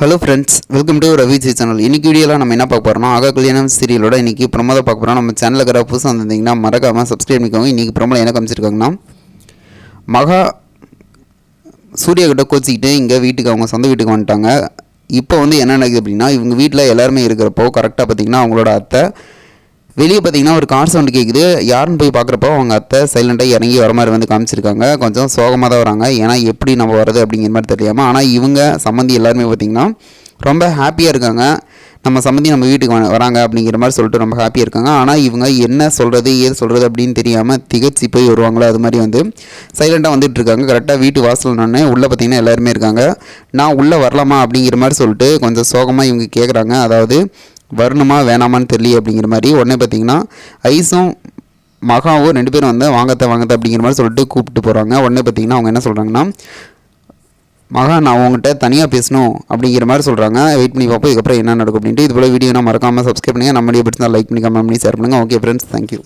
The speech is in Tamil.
Hello friends welcome to Ravi ji channel இன்றைக்கி வீடியோவில் நம்ம என்ன பார்க்க போகிறோம்னா ஆகா கல்யாணம் சீரியலோட இன்றைக்கி ப்ரொமோ பார்க்க போகிறோம் நம்ம சேனலில் இருக்கிற புதுசாக வந்திருந்தீங்கன்னா மறக்காமல் சப்ஸ்கிரைப் பண்ணிக்கோங்க. இன்றைக்கி ப்ரொமோ என்ன காமிச்சிருக்காங்கன்னா மகா சூர்யா கிட்ட கோச்சிக்கிட்டு இங்கே வீட்டுக்கு அவங்க சொந்த வீட்டுக்கு வந்துட்டாங்க. இப்போ வந்து என்ன நடக்குது அப்படின்னா இவங்க வீட்டில் எல்லாருமே இருக்கிறப்போ கரெக்டாக பார்த்தீங்கன்னா அவங்களோட அத்தை வெளியே பார்த்தீங்கன்னா ஒரு கார் சவுண்டு கேட்குது யாருன்னு போய் பார்க்குறப்போ அவங்க அத்தை சைலண்ட்டாக இறங்கி வர மாதிரி வந்து காமிச்சிருக்காங்க. கொஞ்சம் சோகமாக தான் வராங்க. ஏன்னா எப்படி நம்ம வர்றது அப்படிங்கிற மாதிரி தெரியாமல் ஆனால் இவங்க சம்மந்தி எல்லாருமே பார்த்தீங்கன்னா ரொம்ப ஹாப்பியாக இருக்காங்க. நம்ம சம்மந்தி நம்ம வீட்டுக்கு வ- வராங்க அப்படிங்கிற மாதிரி சொல்லிட்டு ரொம்ப ஹாப்பியாக இருக்காங்க. ஆனால் இவங்க என்ன சொல்கிறது ஏது சொல்கிறது அப்படின்னு தெரியாமல் திகச்சு போய் வருவாங்களோ அது மாதிரி வந்து சைலண்ட்டாக வந்துட்டு இருக்காங்க. கரெக்டாக வீட்டு வாசல் உள்ளே பார்த்தீங்கன்னா எல்லாருமே இருக்காங்க. நான் உள்ளே வரலாமா அப்படிங்கிற மாதிரி சொல்லிட்டு கொஞ்சம் சோகமாக இவங்க கேட்குறாங்க அதாவது வரணுமா வேணாமான்னு தெரியல அப்படிங்கிற மாதிரி உடனே பார்த்தீங்கன்னா ஐஸும் மகாவும் ரெண்டு பேரும் வந்து வாங்கத்த வாங்கத்த அப்படிங்கிற மாதிரி சொல்லிட்டு கூப்பிட்டு போகிறாங்க உடனே பார்த்தீங்கன்னா அவங்க என்ன சொல்கிறாங்கன்னா மகா நான் உங்ககிட்ட தனியாக பேசணும் அப்படிங்கிற மாதிரி சொல்கிறாங்க வெயிட் பண்ணி பார்ப்போம் இதுக்கப்புறம் என்ன நடக்கும் அப்படின்ட்டு. இது போல் வீடியோ நான் மறக்காமல் சப்ஸ்கிரைப் பண்ணுங்கள் நம்ம பிடிச்சா லைக் பண்ணி கமெண்ட் பண்ணி ஷேர் பண்ணுங்கள் ஓகே ஃப்ரெண்ட்ஸ் தேங்க்யூ